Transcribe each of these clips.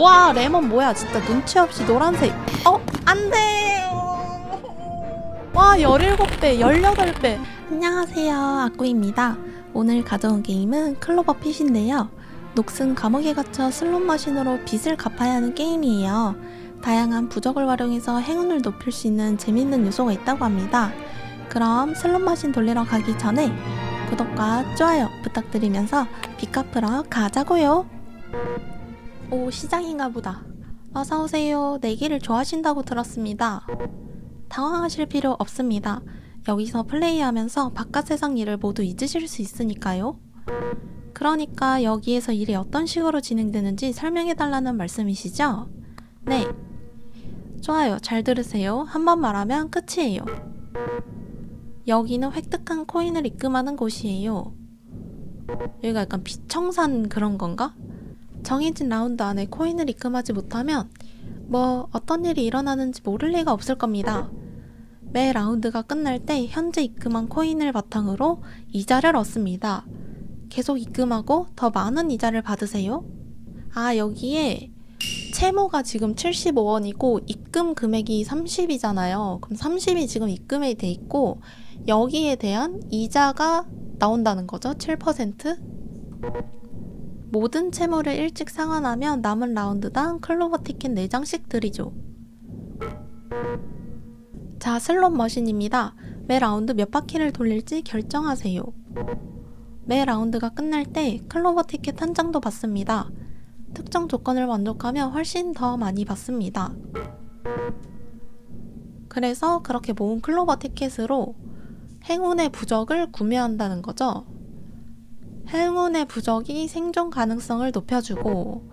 와 레몬 뭐야? 진짜 눈치 없이 노란색. 어 안돼 와 17배 18배. 안녕하세요. 아꾸입니다. 오늘 가져온 게임은 클로버 핏인데요. 녹슨 감옥에 갇혀 슬롯 머신으로 빚을 갚아야 하는 게임이에요. 다양한 부적을 활용해서 행운을 높일 수 있는 재밌는 요소가 있다고 합니다. 그럼 슬롯 머신 돌리러 가기 전에 구독과 좋아요 부탁드리면서 빚 갚으러 가자고요 오, 시장인가 보다. 어서오세요. 내기를 좋아하신다고 들었습니다. 당황하실 필요 없습니다. 여기서 플레이하면서 바깥 세상 일을 모두 잊으실 수 있으니까요. 그러니까 여기에서 일이 어떤 식으로 진행되는지 설명해달라는 말씀이시죠? 네. 좋아요. 잘 들으세요. 한 번 말하면 끝이에요. 여기는 획득한 코인을 입금하는 곳이에요. 여기가 약간 비청산 그런 건가? 정해진 라운드 안에 코인을 입금하지 못하면 뭐 어떤 일이 일어나는지 모를 리가 없을 겁니다. 매 라운드가 끝날 때 현재 입금한 코인을 바탕으로 이자를 얻습니다. 계속 입금하고 더 많은 이자를 받으세요. 아, 여기에 채무가 지금 75원이고 입금 금액이 30이잖아요. 그럼 30이 지금 입금이 돼 있고 여기에 대한 이자가 나온다는 거죠. 7%? 모든 채무를 일찍 상환하면 남은 라운드당 클로버 티켓 4장씩 드리죠. 자, 슬롯 머신입니다. 매 라운드 몇 바퀴를 돌릴지 결정하세요. 매 라운드가 끝날 때 클로버 티켓 한 장도 받습니다. 특정 조건을 만족하면 훨씬 더 많이 받습니다. 그래서 그렇게 모은 클로버 티켓으로 행운의 부적을 구매한다는 거죠. 행운의 부적이 생존 가능성을 높여주고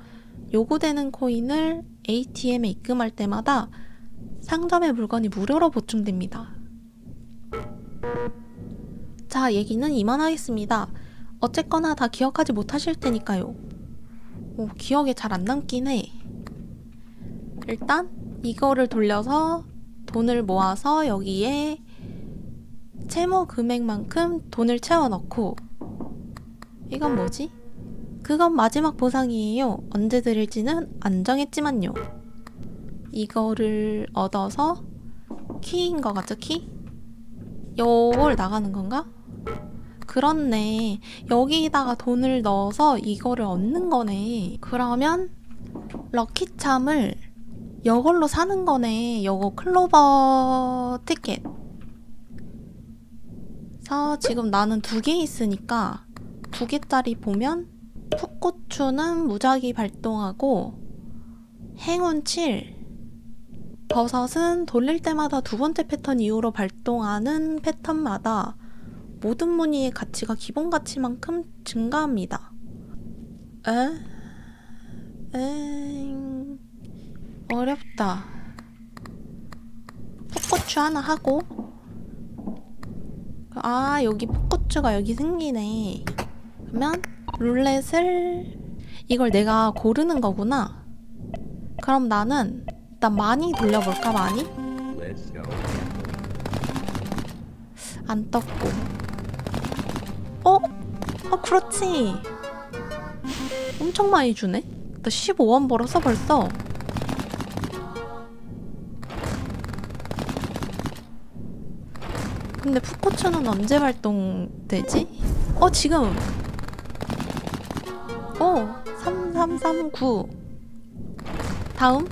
요구되는 코인을 ATM에 입금할 때마다 상점의 물건이 무료로 보충됩니다. 자, 얘기는 이만하겠습니다. 어쨌거나 다 기억하지 못하실 테니까요. 오, 기억에 잘 안 남긴 해. 일단 이거를 돌려서 돈을 모아서 여기에 채무 금액만큼 돈을 채워 넣고 이건 뭐지? 그건 마지막 보상이에요. 언제 드릴지는 안 정했지만요. 이거를 얻어서 키인 것 같죠? 키? 요걸 나가는 건가? 그렇네. 여기다가 돈을 넣어서 이거를 얻는 거네. 그러면 럭키참을 이걸로 사는 거네. 요거 클로버 티켓. 서 지금 나는 두 개 있으니까 두 개짜리 보면 풋고추는 무작위 발동하고 행운 7 버섯은 돌릴 때마다 두 번째 패턴 이후로 발동하는 패턴마다 모든 무늬의 가치가 기본 가치만큼 증가합니다. 에? 엥... 어렵다. 풋고추 하나 하고 아 여기 풋고추가 여기 생기네. 그러면 룰렛을 이걸 내가 고르는 거구나. 그럼 나는 일단 많이 돌려볼까 많이? 안 떴고. 어? 아 그렇지. 엄청 많이 주네. 나 15원 벌었어 벌써. 근데 풋고추는 언제 발동되지? 어 지금 3339. 다음.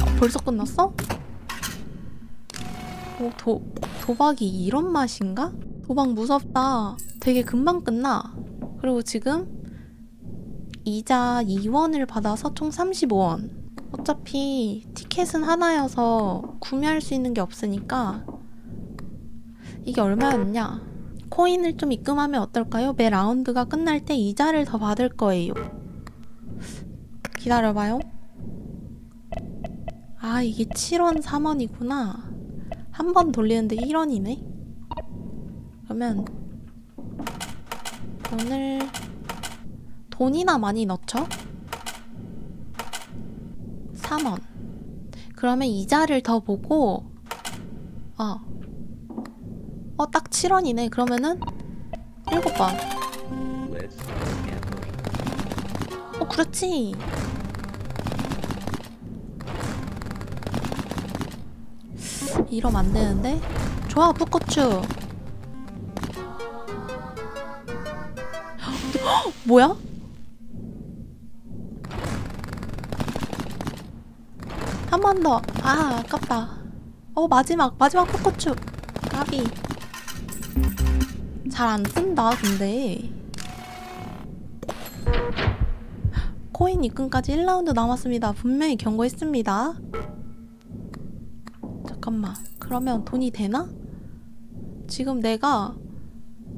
어, 벌써 끝났어? 오, 도, 도박이 이런 맛인가? 도박 무섭다. 되게 금방 끝나. 그리고 지금 이자 2원을 받아서 총 35원. 어차피 티켓은 하나여서 구매할 수 있는 게 없으니까 이게 얼마였냐? 코인을 좀 입금하면 어떨까요? 매 라운드가 끝날 때 이자를 더 받을 거예요. 기다려봐요. 아, 이게 7원, 3원이구나. 한 번 돌리는데 1원이네? 그러면 돈을 돈이나 많이 넣죠? 3원. 그러면 이자를 더 보고 어. 어, 딱 7원이네. 그러면은 7번. Let's go. 어, 그렇지. 이러면 안 되는데? 좋아, 풋고추. 헉, 뭐야? 한 번 더. 아, 아깝다. 어, 마지막, 마지막 풋고추. 까비. 잘안 뜬다, 근데. 코인 입금까지 1라운드 남았습니다. 분명히 경고했습니다. 잠깐만. 그러면 돈이 되나? 지금 내가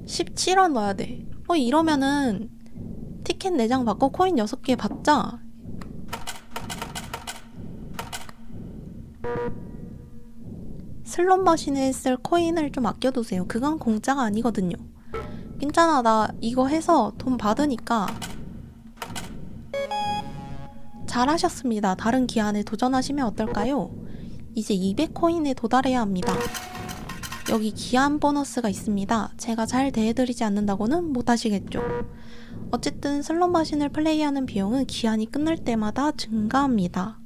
17원 넣어야 돼. 어, 이러면은 티켓 4장 받고 코인 6개 받자. 슬롯 머신에 쓸 코인을 좀 아껴두세요. 그건 공짜가 아니거든요. 괜찮아, 나 이거 해서 돈 받으니까. 잘하셨습니다. 다른 기한에 도전하시면 어떨까요? 이제 200코인에 도달해야 합니다. 여기 기한 보너스가 있습니다. 제가 잘 대해드리지 않는다고는 못하시겠죠. 어쨌든 슬롯 머신을 플레이하는 비용은 기한이 끝날 때마다 증가합니다.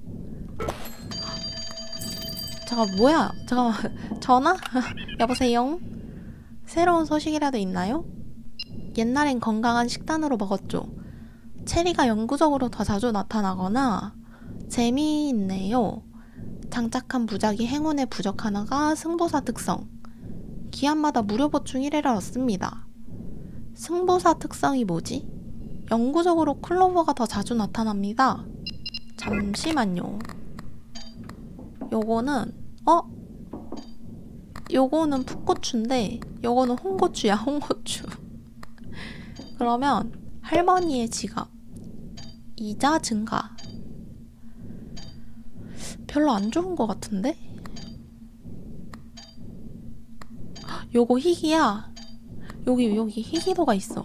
잠깐 뭐야? 잠깐만 전화? 여보세요? 새로운 소식이라도 있나요? 옛날엔 건강한 식단으로 먹었죠. 체리가 영구적으로 더 자주 나타나거나 재미있네요. 장착한 부작위 행운의 부적 하나가 승보사 특성. 기한마다 무료 보충 1회를 얻습니다. 승보사 특성이 뭐지? 영구적으로 클로버가 더 자주 나타납니다. 잠시만요. 요거는 어? 요거는 풋고추인데 요거는 홍고추야 홍고추. 그러면 할머니의 지갑 이자 증가 별로 안 좋은 것 같은데? 요거 희귀야 여기 여기 희귀도가 있어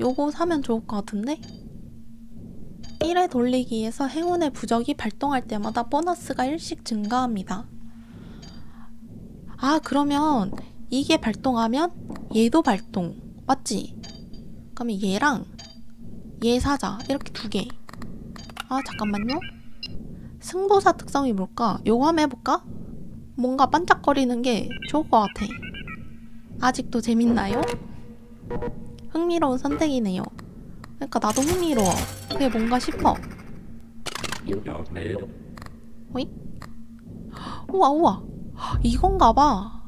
요거 사면 좋을 것 같은데? 1회 돌리기에서 행운의 부적이 발동할 때마다 보너스가 1씩 증가합니다. 아, 그러면 이게 발동하면 얘도 발동. 맞지? 그러면 얘랑 얘 사자. 이렇게 두 개. 아, 잠깐만요. 승부사 특성이 뭘까? 요거 한번 해볼까? 뭔가 반짝거리는 게 좋을 것 같아. 아직도 재밌나요? 흥미로운 선택이네요. 그러니까 나도 흥미로워. 그게 뭔가 싶어. 오잉? 우와 우와 이건가 봐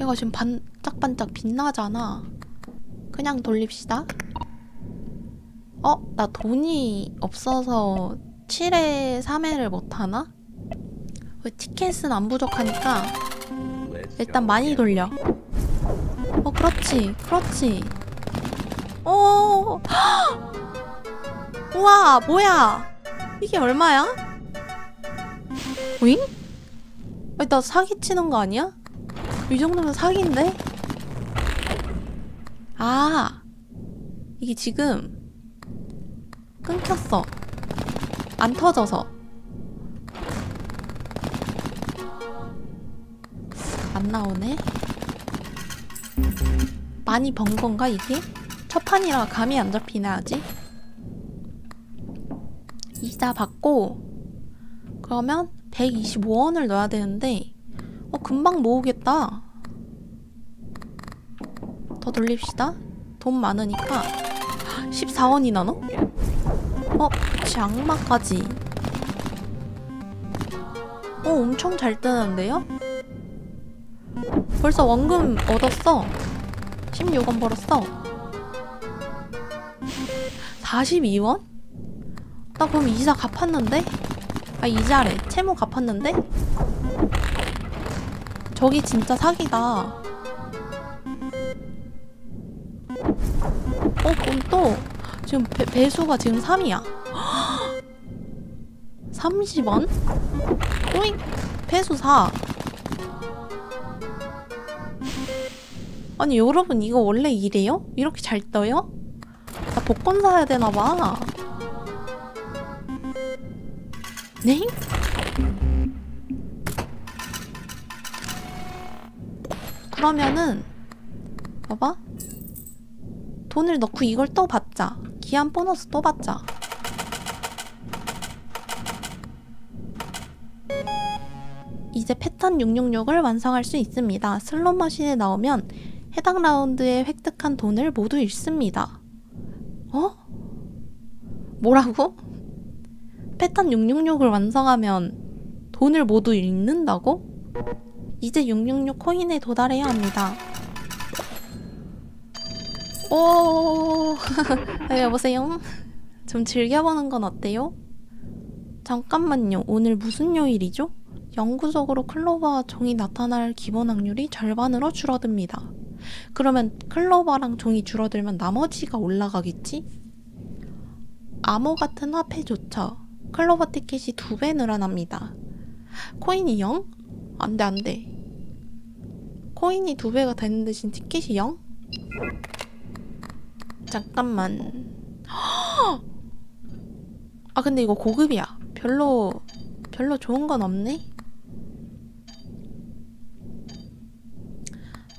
얘가 지금 반 짝반짝 빛나잖아 그냥 돌립시다 어? 나 돈이 없어서 7회 3회를 못하나? 왜 티켓은 안 부족하니까 일단 많이. 돌려. 어, 그렇지, 그렇지. 오, 우와, 뭐야? 이게 얼마야? 아니, 나 사기 치는 거 아니야? 이 정도면 사기인데? 아, 이게 지금 끊겼어. 안 터져서. 안 나오네. 많이 번 건가 이게? 첫 판이라 감이 안 잡히네 아직. 이자 받고 그러면 125원을 넣어야 되는데 어 금방 모으겠다. 더 돌립시다. 돈 많으니까 14원이나 넣어? 어, 악마까지. 어, 엄청 잘 뜨는데요? 벌써 원금 얻었어. 16원 벌었어. 42원? 나 그럼 이자 갚았는데? 아, 이자래. 채무 갚았는데? 저기 진짜 사기다. 어, 그럼 또, 지금 배, 배수가 지금 3이야. 30원? 오잉! 배수 4. 아니 여러분 이거 원래 이래요? 이렇게 잘 떠요? 나 복권 사야 되나봐 네? 그러면은 봐봐 돈을 넣고 이걸 또 받자. 기한 보너스 또 받자. 이제 패턴 666을 완성할 수 있습니다. 슬롯 머신에 나오면 해당 라운드에 획득한 돈을 모두 잃습니다. 어? 뭐라고? 패턴 666을 완성하면 돈을 모두 잃는다고? 이제 666 코인에 도달해야 합니다. 오, 네, 여보세요? 좀 즐겨보는 건 어때요? 잠깐만요. 오늘 무슨 요일이죠? 영구적으로 클로버와 종이 나타날 기본 확률이 절반으로 줄어듭니다. 그러면 클로버랑 종이 줄어들면 나머지가 올라가겠지? 암호 같은 화폐 좋죠. 클로버 티켓이 두 배 늘어납니다. 코인이 0? 안 돼, 안 돼. 코인이 두 배가 되는 대신 티켓이 0? 잠깐만. 아, 근데 이거 고급이야. 별로, 별로 좋은 건 없네?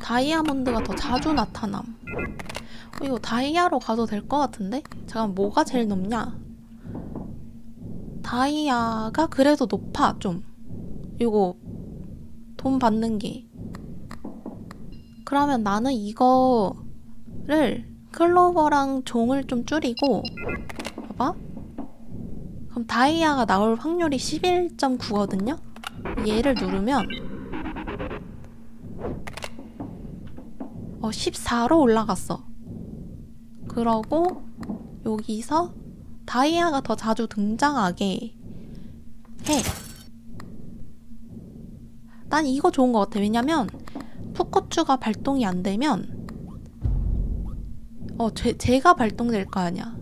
다이아몬드가 더 자주 나타남. 어, 이거 다이아로 가도 될 것 같은데? 잠깐, 뭐가 제일 높냐? 다이아가 그래도 높아, 좀. 이거, 돈 받는 게. 그러면 나는 이거를 클로버랑 종을 좀 줄이고, 봐봐. 그럼 다이아가 나올 확률이 11.9거든요? 얘를 누르면, 어, 14로 올라갔어. 그러고, 여기서 다이아가 더 자주 등장하게 해. 난 이거 좋은 것 같아. 왜냐면, 푸코추가 발동이 안 되면, 어, 제, 제가 발동될 거 아니야.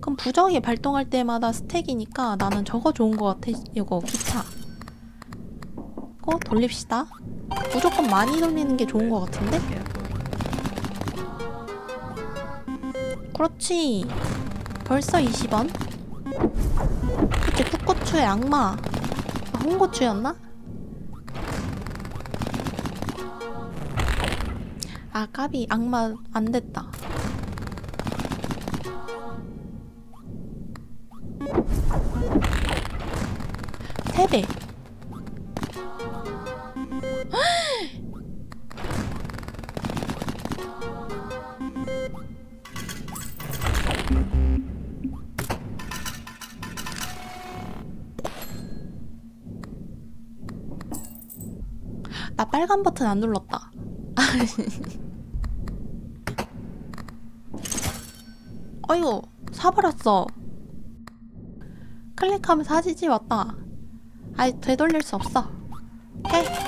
그럼 부정이 발동할 때마다 스택이니까 나는 저거 좋은 것 같아. 이거 기차. 이거 돌립시다. 무조건 많이 돌리는 게 좋은 것 같은데? 그렇지. 벌써 20원. 그치, 풋고추의 악마. 아, 홍고추였나? 아, 까비. 악마 안 됐다. 세배 나 빨간 버튼 안 눌렀다. 어이구, 사버렸어. 클릭하면 사지지 왔다. 아이, 되돌릴 수 없어. gamble.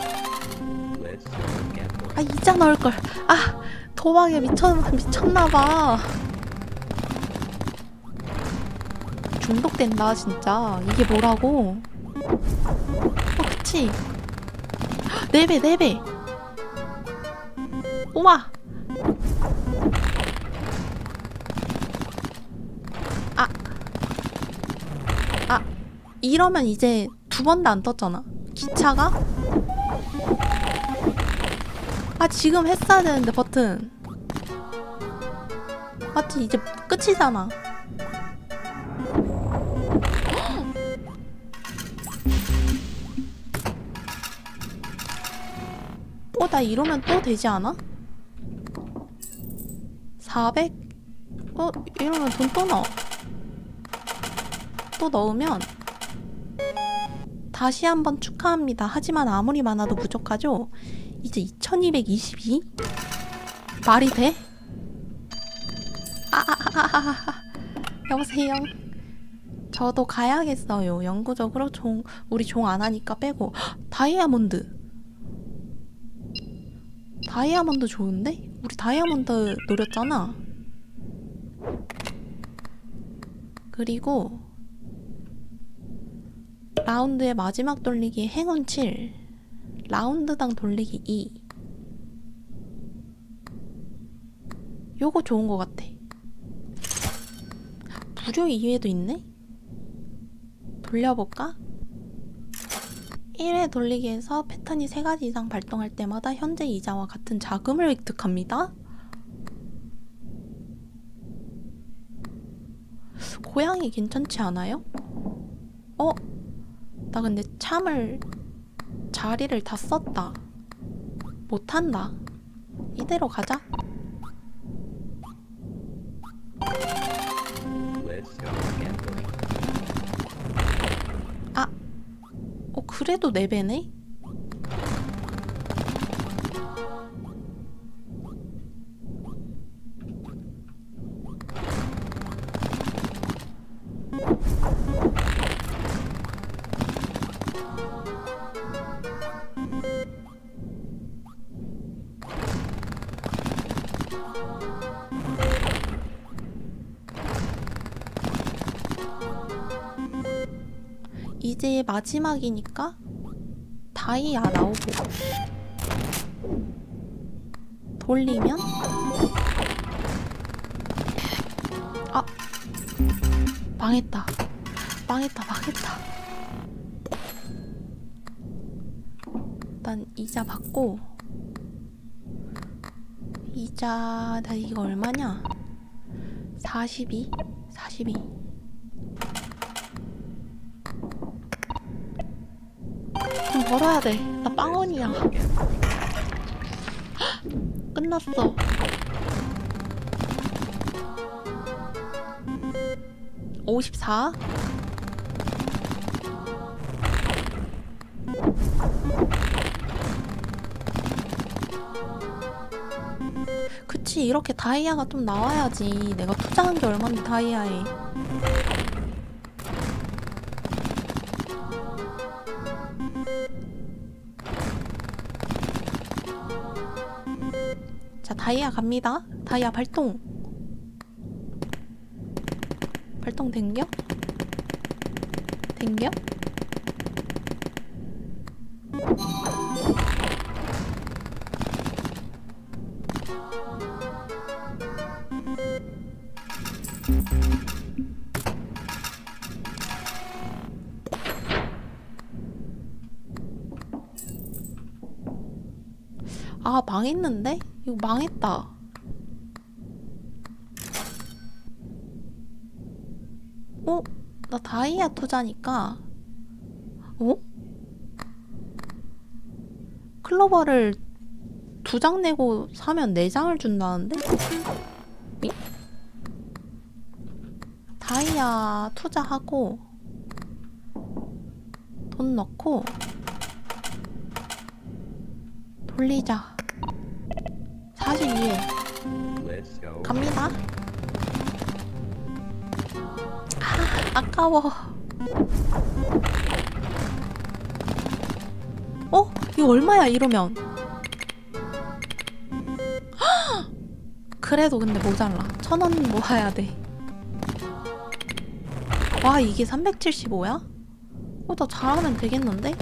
아, 이자 넣을 걸. 아, 도박에 미쳤 미쳤나봐. 중독된다 진짜. 이게 뭐라고? 어, 그치. 네 배, 네 배. 우와. 이러면 이제 두 번도 안 떴잖아. 기차가? 아 지금 했어야 되는데 버튼 맞지 이제 끝이잖아 어 나 이러면 또 되지 않아? 400? 어 이러면 돈 또 넣어 또 넣으면 다시 한번 축하합니다 하지만 아무리 많아도 부족하죠 이제 2222? 말이 돼? 아, 아, 아, 아. 여보세요? 저도 가야겠어요. 영구적으로 종, 우리 종 안 하니까 빼고. 헉, 다이아몬드. 다이아몬드 좋은데? 우리 다이아몬드 노렸잖아. 그리고 라운드의 마지막 돌리기 행운 7 라운드당 돌리기 2 요거 좋은 것 같아 무료 2회도 있네? 돌려볼까? 1회 돌리기에서 패턴이 3가지 이상 발동할 때마다 현재 이자와 같은 자금을 획득합니다. 고양이 괜찮지 않아요? 어? 나 근데 참을 자리를 다 썼다. 못한다. 이대로 가자. Gambling. 어, 그래도 4배네? 이제 마지막이니까 다이아 나오고. 돌리면? 아 망했다. 망했다 망했다. 일단 이자 받고 이자 나 이거 얼마냐? 42 42 돈 벌어야 돼. 나 빵원이야. 끝났어. 오십사. 그치 이렇게 다이아가 좀 나와야지 내가 투자한 게 얼만데 다이아에 다이아 갑니다. 다이아 발동. 발동 된겨? 된겨? 아, 망했는데? 이거 망했다. 어? 나 다이아 투자니까. 어? 클로버를 두 장 내고 사면 네 장을 준다는데? 이? 다이아 투자하고 돈 넣고 돌리자. 42회 Let's go. 갑니다. 아, 아까워. 어? 이거 얼마야 이러면? 헉! 그래도 근데 모자라. 천 원 모아야 돼. 와 이게 375야? 어, 나 잘하면 되겠는데?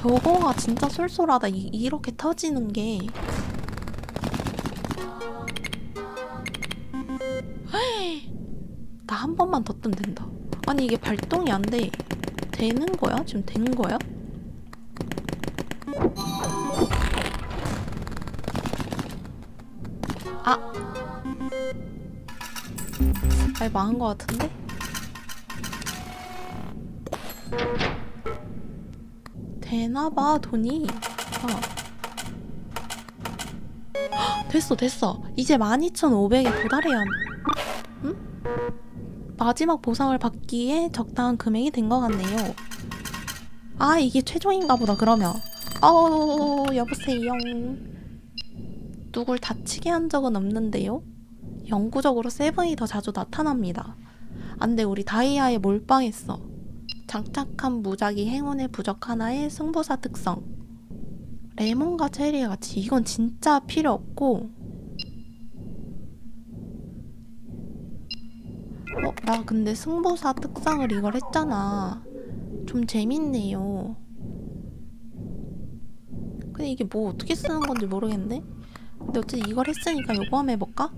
저거가 진짜 쏠쏠하다. 이, 이렇게 터지는 게. 나 한 번만 더 뜨면 된다. 아니 이게 발동이 안 돼. 되는 거야? 지금 된 거야? 아. 아예 망한 거 같은데? 되나봐 돈이. 아. 헉, 됐어 됐어. 이제 12,500에 도달해야 응? 마지막 보상을 받기에 적당한 금액이 된 것 같네요. 아 이게 최종인가 보다 그러면. 어 여보세요. 누굴 다치게 한 적은 없는데요? 영구적으로 세븐이 더 자주 나타납니다. 안돼 우리 다이아에 몰빵했어 장착한 무작위 행운의 부적 하나의 승부사 특성. 레몬과 체리 같이 이건 진짜 필요 없고. 어, 나 근데 승부사 특성을 이걸 했잖아. 좀 재밌네요. 근데 이게 뭐 어떻게 쓰는 건지 모르겠는데? 근데 어쨌든 이걸 했으니까 요거 한번 해볼까?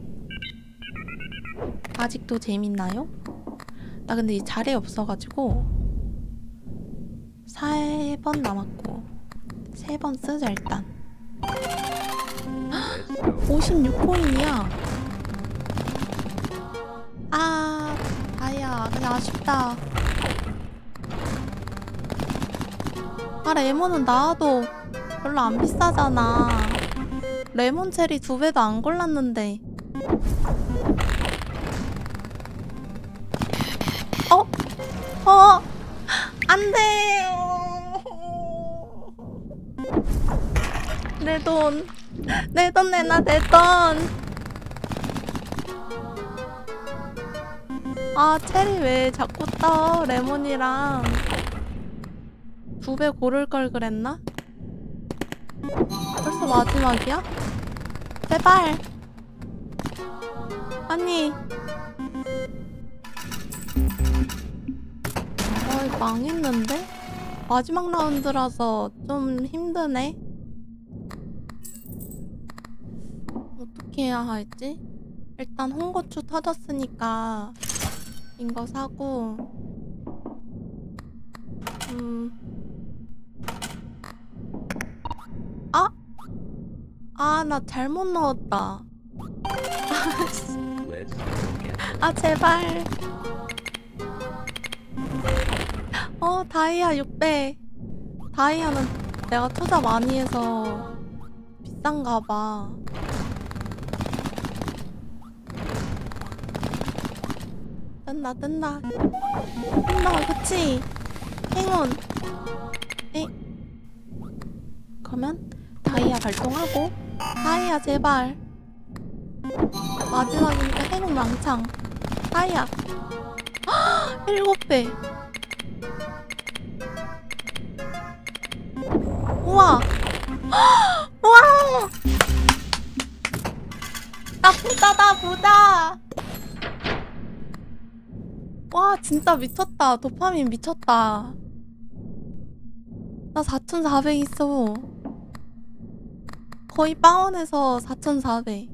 아직도 재밌나요? 나 근데 이 자리 없어가지고 4번 남았고 3번 쓰자 일단. 56포인이야. 아 아야 근데 아쉽다. 아 레몬은 나와도 별로 안 비싸잖아. 레몬 체리 두 배도 안 골랐는데. 내 돈. 내 돈 내놔, 내 돈. 아, 체리 왜 자꾸 떠? 레몬이랑. 두 배 고를 걸 그랬나? 벌써 마지막이야? 제발. 아니. 어, 망했는데? 마지막 라운드라서 좀 힘드네. 어떻게 해야 할지? 일단 홍고추 터졌으니까 이거 사고 음. 아? 아, 나 잘못 넣었다. Go. 아, 제발. 어, 다이아 6배. 다이아는 내가 투자 많이 해서 비싼가 봐. 뜬다, 뜬다. 뜬다, 그치? 행운. 에? 그러면 다이아 발동하고. 다이아, 제발. 마지막이니까 행운 왕창. 다이아. 일곱 배. 우와. 우와. 나 부자다 부자. 와 진짜 미쳤다. 도파민 미쳤다. 나 4,400 있어. 거의 빵원에서 4,400.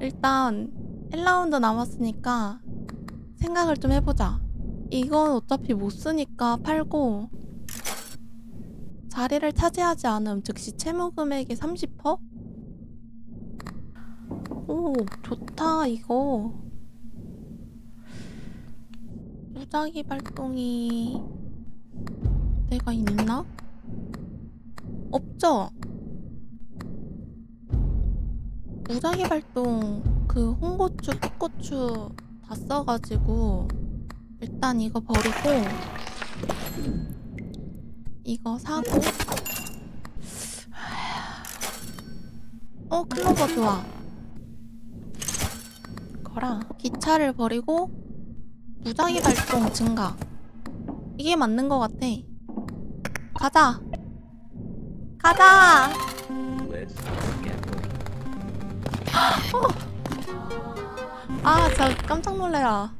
일단 1라운드 남았으니까 생각을 좀 해보자. 이건 어차피 못 쓰니까 팔고 자리를 차지하지 않음 즉시 채무 금액의 30%? 오 좋다 이거 무작위 발동이 내가 있나? 없죠? 무작위 발동 그 홍고추, 풋고추 다 써가지고 일단 이거 버리고 이거 사고 어 클로버 좋아 거라 기차를 버리고 무작위 발동 증가. 이게 맞는 것 같아. 가자. 가자. 아 진짜 깜짝 놀래라.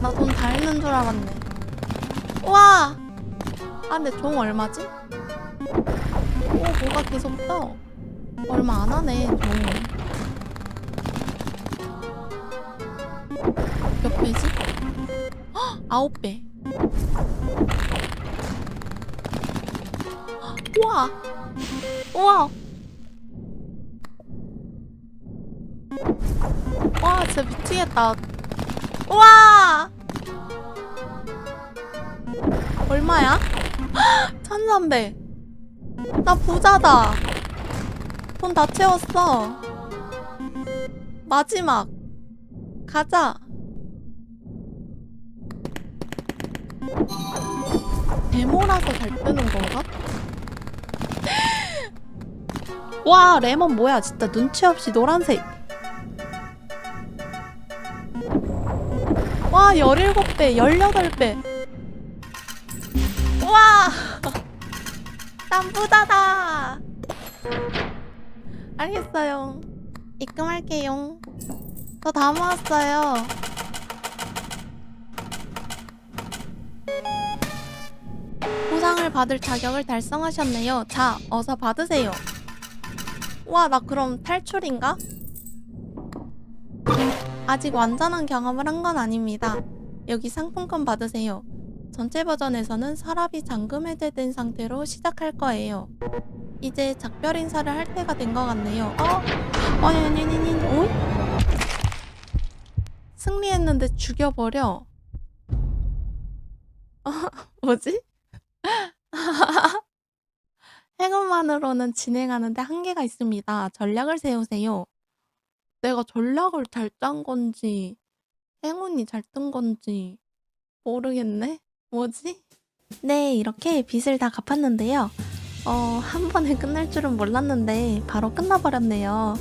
나 돈다 있는 줄 알았네. 우와! 아 근데 종 얼마지? 오 뭐가 계속 떠? 얼마 안 하네 종몇 배지? 헉, 아홉 배 헉, 우와 우와 와 진짜 미치겠다 우와 얼마야? 1300. 나 부자다. 돈 다 채웠어. 마지막. 가자. 데모라서 잘 뜨는 건가? 와, 레몬 뭐야? 진짜 눈치 없이 노란색. 와, 17배, 18배. 우와! 난 부자다! 알겠어요. 입금할게요. 저 다 모았어요. 받을 자격을 달성하셨네요. 자, 어서 받으세요. 와, 나 그럼 탈출인가? 아직 완전한 경험을 한 건 아닙니다. 여기 상품권 받으세요. 전체 버전에서는 서랍이 잠금 해제된 상태로 시작할 거예요. 이제 작별 인사를 할 때가 된 것 같네요. 어? 아니 아니 아니 아니 어? 승리했는데 죽여버려. 뭐지? 행운만으로는 진행하는데 한계가 있습니다. 전략을 세우세요. 내가 전략을 잘 짠 건지, 행운이 잘 뜬 건지, 모르겠네? 뭐지? 네, 이렇게 빚을 다 갚았는데요. 어, 한 번에 끝날 줄은 몰랐는데, 바로 끝나버렸네요.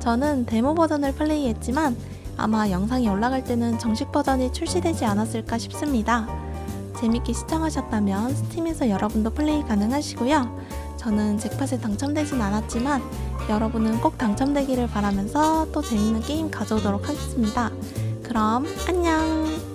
저는 데모 버전을 플레이했지만, 아마 영상이 올라갈 때는 정식 버전이 출시되지 않았을까 싶습니다. 재밌게 시청하셨다면 스팀에서 여러분도 플레이 가능하시고요. 저는 잭팟에 당첨되진 않았지만 여러분은 꼭 당첨되기를 바라면서 또 재밌는 게임 가져오도록 하겠습니다. 그럼 안녕!